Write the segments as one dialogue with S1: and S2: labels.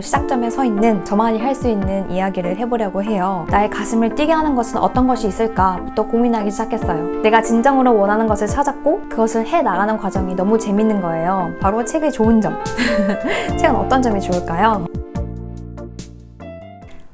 S1: 시작점에 서 있는 저만이 할 수 있는 이야기를 해보려고 해요. 나의 가슴을 뛰게 하는 것은 어떤 것이 있을까부터 고민하기 시작했어요. 내가 진정으로 원하는 것을 찾았고 그것을 해 나가는 과정이 너무 재밌는 거예요. 바로 책의 좋은 점. 책은 어떤 점이 좋을까요?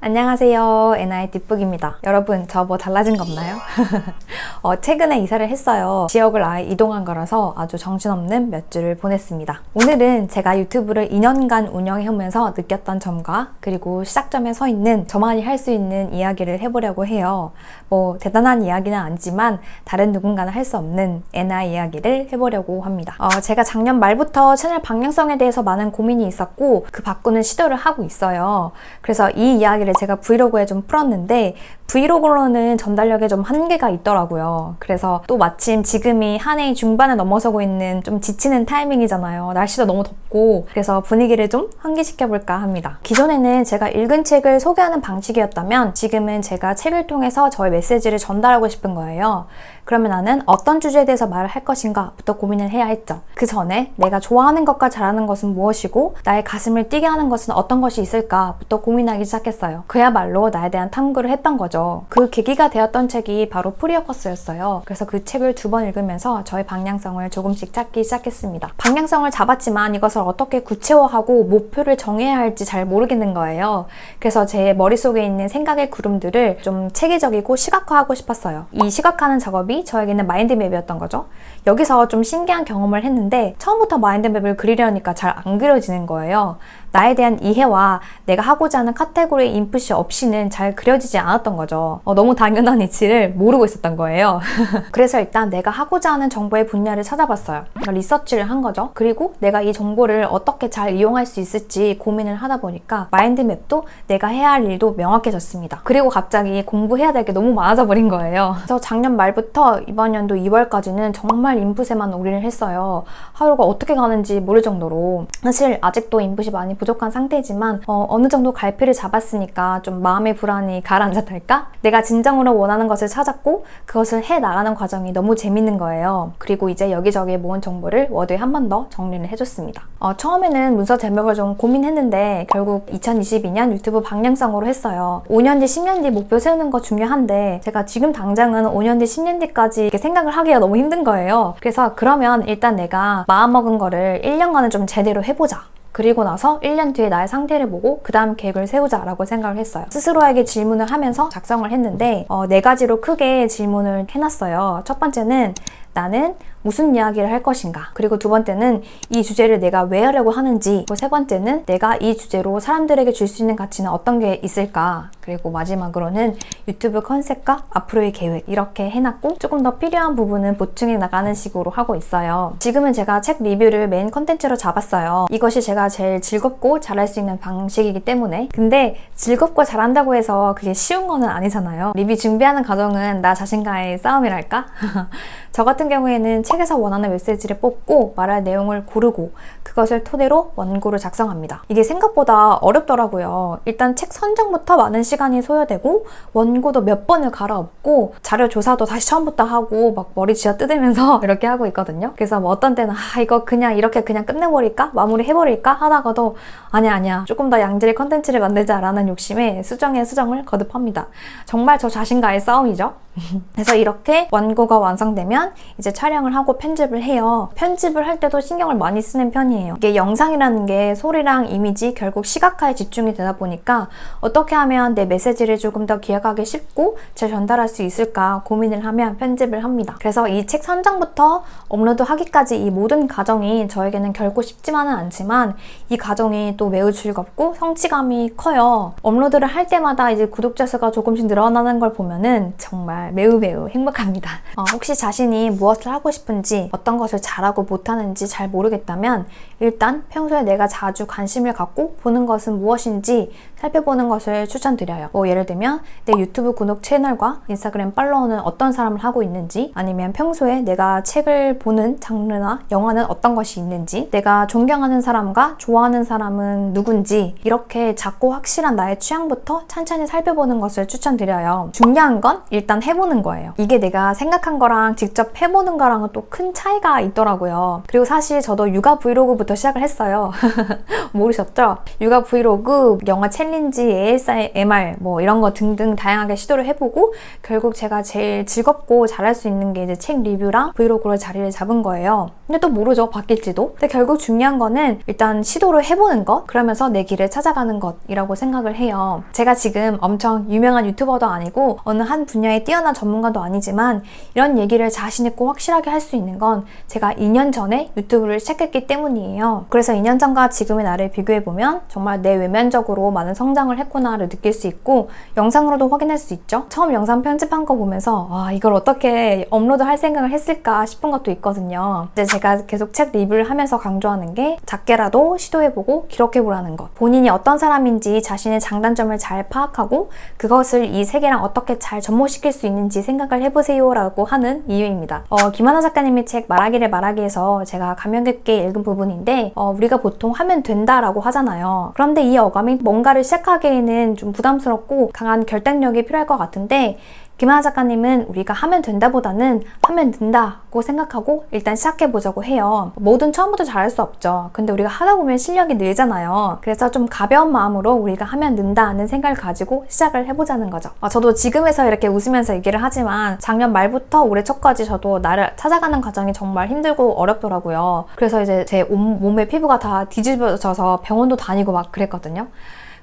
S1: 안녕하세요. NI 뒷북입니다. 여러분, 저 뭐 달라진 거 없나요? 어, 최근에 이사를 했어요. 지역을 아예 이동한 거라서 아주 정신없는 몇 주를 보냈습니다. 오늘은 제가 유튜브를 2년간 운영해오면서 느꼈던 점과 그리고 시작점에 서 있는 저만이 할 수 있는 이야기를 해보려고 해요. 뭐 대단한 이야기는 아니지만 다른 누군가는 할 수 없는 NI 이야기를 해보려고 합니다. 어, 제가 작년 말부터 채널 방향성에 대해서 많은 고민이 있었고 그 바꾸는 시도를 하고 있어요. 그래서 이 이야기를 제가 브이로그에 좀 풀었는데 브이로그로는 전달력에 좀 한계가 있더라고요. 그래서 또 마침 지금이 한 해의 중반에 넘어서고 있는 좀 지치는 타이밍이잖아요. 날씨도 너무 덥고 그래서 분위기를 좀 환기시켜볼까 합니다. 기존에는 제가 읽은 책을 소개하는 방식이었다면 지금은 제가 책을 통해서 저의 메시지를 전달하고 싶은 거예요. 그러면 나는 어떤 주제에 대해서 말을 할 것인가부터 고민을 해야 했죠. 그 전에 내가 좋아하는 것과 잘하는 것은 무엇이고 나의 가슴을 뛰게 하는 것은 어떤 것이 있을까부터 고민하기 시작했어요. 그야말로 나에 대한 탐구를 했던 거죠. 그 계기가 되었던 책이 바로 프리어커스였어요. 그래서 그 책을 두 번 읽으면서 저의 방향성을 조금씩 찾기 시작했습니다. 방향성을 잡았지만 이것을 어떻게 구체화하고 목표를 정해야 할지 잘 모르겠는 거예요. 그래서 제 머릿속에 있는 생각의 구름들을 좀 체계적이고 시각화하고 싶었어요. 이 시각화하는 작업이 저에게는 마인드맵이었던 거죠. 여기서 좀 신기한 경험을 했는데 처음부터 마인드맵을 그리려니까 잘 안 그려지는 거예요. 나에 대한 이해와 내가 하고자 하는 카테고리의 인풋이 없이는 잘 그려지지 않았던 거죠. 어, 너무 당연한 이치를 모르고 있었던 거예요. 그래서 일단 내가 하고자 하는 정보의 분야를 찾아봤어요. 리서치를 한 거죠. 그리고 내가 이 정보를 어떻게 잘 이용할 수 있을지 고민을 하다 보니까 마인드맵도 내가 해야 할 일도 명확해졌습니다. 그리고 갑자기 공부해야 될 게 너무 많아져 버린 거예요. 그래서 작년 말부터 이번 연도 2월까지는 정말 인풋에만 올인을 했어요. 하루가 어떻게 가는지 모를 정도로 사실 아직도 인풋이 많이 부 족한 상태지만 어, 느 정도 갈피를 잡았으니까 좀 마음의 불안이 가라앉았달까? 내가 진정으로 원하는 것을 찾았고 그것을 해 나가는 과정이 너무 재밌는 거예요. 그리고 이제 여기저기 모은 정보를 워드에 한 번 더 정리를 해줬습니다. 어, 처음에는 문서 제목을 좀 고민했는데 결국 2022년 유튜브 방향성으로 했어요. 5년 뒤, 10년 뒤 목표 세우는 거 중요한데 제가 지금 당장은 5년 뒤, 10년 뒤까지 생각을 하기가 너무 힘든 거예요. 그래서 그러면 일단 내가 마음먹은 거를 1년간은 좀 제대로 해보자. 그리고 나서 1년 뒤에 나의 상태를 보고 그 다음 계획을 세우자라고 생각을 했어요. 스스로에게 질문을 하면서 작성을 했는데 어, 네 가지로 크게 질문을 해놨어요. 첫 번째는 나는 무슨 이야기를 할 것인가? 그리고 두 번째는 이 주제를 내가 왜 하려고 하는지, 그리고 세 번째는 내가 이 주제로 사람들에게 줄 수 있는 가치는 어떤 게 있을까? 그리고 마지막으로는 유튜브 컨셉과 앞으로의 계획 이렇게 해놨고 조금 더 필요한 부분은 보충해 나가는 식으로 하고 있어요. 지금은 제가 책 리뷰를 메인 컨텐츠로 잡았어요. 이것이 제가 제일 즐겁고 잘할 수 있는 방식이기 때문에 근데 즐겁고 잘한다고 해서 그게 쉬운 거는 아니잖아요. 리뷰 준비하는 과정은 나 자신과의 싸움이랄까? 저 같은 경우에는 책에서 원하는 메시지를 뽑고 말할 내용을 고르고 그것을 토대로 원고를 작성합니다. 이게 생각보다 어렵더라고요. 일단 책 선정부터 많은 시간이 소요되고 원고도 몇 번을 갈아엎고 자료 조사도 다시 처음부터 하고 막 머리 쥐어 뜯으면서 이렇게 하고 있거든요. 그래서 뭐 어떤 때는 아 이거 그냥 이렇게 그냥 끝내버릴까? 마무리 해버릴까? 하다가도 아니야 아니야 조금 더 양질의 컨텐츠를 만들자라는 욕심에 수정에 수정을 거듭합니다. 정말 저 자신과의 싸움이죠. 그래서 이렇게 원고가 완성되면 이제 촬영을 하고 편집을 해요. 편집을 할 때도 신경을 많이 쓰는 편이에요. 이게 영상이라는 게 소리랑 이미지 결국 시각화에 집중이 되다 보니까 어떻게 하면 내 메시지를 조금 더 기억하기 쉽고 잘 전달할 수 있을까 고민을 하면 편집을 합니다. 그래서 이 책 선정부터 업로드 하기까지 이 모든 과정이 저에게는 결코 쉽지만은 않지만 이 과정이 또 매우 즐겁고 성취감이 커요. 업로드를 할 때마다 이제 구독자 수가 조금씩 늘어나는 걸 보면은 정말 매우 매우 행복합니다. 어, 혹시 자신이 무엇을 하고 싶은지 어떤 것을 잘하고 못하는지 잘 모르겠다면 일단 평소에 내가 자주 관심을 갖고 보는 것은 무엇인지 살펴보는 것을 추천드려요. 뭐 예를 들면 내 유튜브 구독 채널과 인스타그램 팔로우는 어떤 사람을 하고 있는지 아니면 평소에 내가 책을 보는 장르나 영화는 어떤 것이 있는지 내가 존경하는 사람과 좋아하는 사람은 누군지 이렇게 작고 확실한 나의 취향부터 찬찬히 살펴보는 것을 추천드려요. 중요한 건 일단 해보 해보는 거예요. 이게 내가 생각한 거랑 직접 해보는 거랑은 또 큰 차이가 있더라고요. 그리고 사실 저도 육아 브이로그부터 시작을 했어요. 모르셨죠? 육아 브이로그, 영화 챌린지, ASMR 뭐 이런 거 등등 다양하게 시도를 해보고 결국 제가 제일 즐겁고 잘할 수 있는 게 이제 책 리뷰랑 브이로그로 자리를 잡은 거예요. 근데 또 모르죠. 바뀔지도. 근데 결국 중요한 거는 일단 시도를 해보는 것, 그러면서 내 길을 찾아가는 것이라고 생각을 해요. 제가 지금 엄청 유명한 유튜버도 아니고 어느 한 분야에 뛰어난 전문가도 아니지만 이런 얘기를 자신 있고 확실하게 할 수 있는 건 제가 2년 전에 유튜브를 시작했기 때문이에요. 그래서 2년 전과 지금의 나를 비교해보면 정말 내 외면적으로 많은 성장을 했구나를 느낄 수 있고 영상으로도 확인할 수 있죠. 처음 영상 편집한 거 보면서 와 이걸 어떻게 업로드 할 생각을 했을까 싶은 것도 있거든요. 이제 제가 계속 책 리뷰를 하면서 강조하는 게 작게라도 시도해보고 기록해보라는 것. 본인이 어떤 사람인지 자신의 장단점을 잘 파악하고 그것을 이 세계랑 어떻게 잘 접목시킬 수 있는지 생각을 해보세요 라고 하는 이유입니다. 어, 김하나 작가님의 책 말하기를 말하기에서 제가 감명 깊게 읽은 부분인데 어, 우리가 보통 하면 된다라고 하잖아요. 그런데 이 어감이 뭔가를 시작하기에는 좀 부담스럽고 강한 결단력이 필요할 것 같은데 김하나 작가님은 우리가 하면 된다보다는 하면 된다고 생각하고 일단 시작해보자고 해요. 뭐든 처음부터 잘할 수 없죠. 근데 우리가 하다 보면 실력이 늘잖아요. 그래서 좀 가벼운 마음으로 우리가 하면 는다는 생각을 가지고 시작을 해보자는 거죠. 아, 저도 지금에서 이렇게 웃으면서 얘기를 하지만 작년 말부터 올해 초까지 저도 나를 찾아가는 과정이 정말 힘들고 어렵더라고요. 그래서 이제 제 온- 몸의 피부가 다 뒤집어져서 병원도 다니고 막 그랬거든요.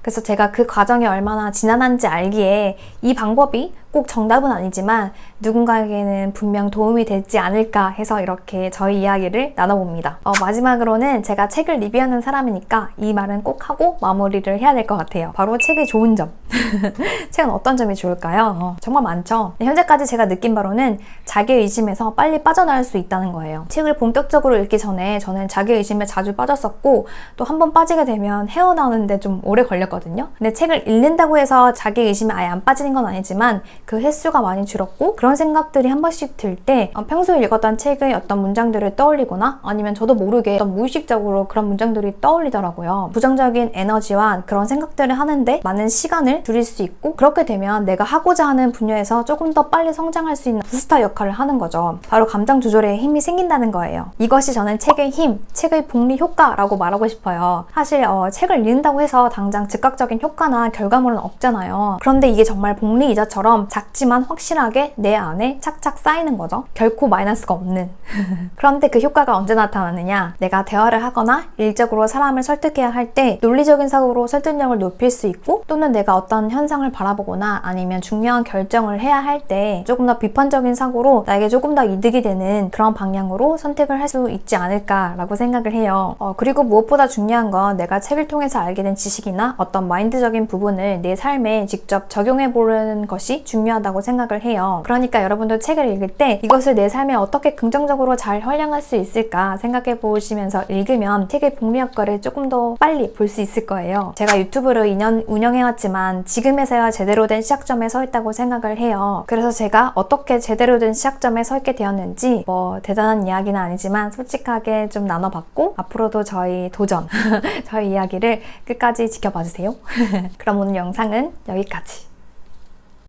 S1: 그래서 제가 그 과정이 얼마나 지난한지 알기에 이 방법이 꼭 정답은 아니지만 누군가에게는 분명 도움이 되지 않을까 해서 이렇게 저희 이야기를 나눠봅니다. 어, 마지막으로는 제가 책을 리뷰하는 사람이니까 이 말은 꼭 하고 마무리를 해야 될 것 같아요. 바로 책의 좋은 점. 책은 어떤 점이 좋을까요? 어, 정말 많죠. 현재까지 제가 느낀 바로는 자기의심에서 빨리 빠져나올 수 있다는 거예요. 책을 본격적으로 읽기 전에 저는 자기의심에 자주 빠졌었고 또 한 번 빠지게 되면 헤어나오는데 좀 오래 걸렸거든요. 근데 책을 읽는다고 해서 자기의심에 아예 안 빠지는 건 아니지만 그 횟수가 많이 줄었고 그런 생각들이 한 번씩 들 때 평소에 읽었던 책의 어떤 문장들을 떠올리거나 아니면 저도 모르게 어떤 무의식적으로 그런 문장들이 떠올리더라고요. 부정적인 에너지와 그런 생각들을 하는데 많은 시간을 줄일 수 있고 그렇게 되면 내가 하고자 하는 분야에서 조금 더 빨리 성장할 수 있는 부스터 역할을 하는 거죠. 바로 감정 조절에 힘이 생긴다는 거예요. 이것이 저는 책의 힘, 책의 복리 효과라고 말하고 싶어요. 사실 어, 책을 읽는다고 해서 당장 즉각적인 효과나 결과물은 없잖아요. 그런데 이게 정말 복리 이자처럼 작지만 확실하게 내 안에 착착 쌓이는 거죠. 결코 마이너스가 없는. 그런데 그 효과가 언제 나타나느냐? 내가 대화를 하거나 일적으로 사람을 설득해야 할 때 논리적인 사고로 설득력을 높일 수 있고 또는 내가 어떤 현상을 바라보거나 아니면 중요한 결정을 해야 할 때 조금 더 비판적인 사고로 나에게 조금 더 이득이 되는 그런 방향으로 선택을 할 수 있지 않을까라고 생각을 해요. 어, 그리고 무엇보다 중요한 건 내가 책을 통해서 알게 된 지식이나 어떤 마인드적인 부분을 내 삶에 직접 적용해 보는 것이 중요하다고 생각을 해요. 그러니까 여러분도 책을 읽을 때 이것을 내 삶에 어떻게 긍정적으로 잘 활용할 수 있을까 생각해 보시면서 읽으면 책의 복리 효과를 조금 더 빨리 볼 수 있을 거예요. 제가 유튜브를 2년 운영해왔지만 지금에서야 제대로 된 시작점에 서 있다고 생각을 해요. 그래서 제가 어떻게 제대로 된 시작점에 서 있게 되었는지 뭐 대단한 이야기는 아니지만 솔직하게 좀 나눠봤고 앞으로도 저희 도전, 저희 이야기를 끝까지 지켜봐 주세요. 그럼 오늘 영상은 여기까지.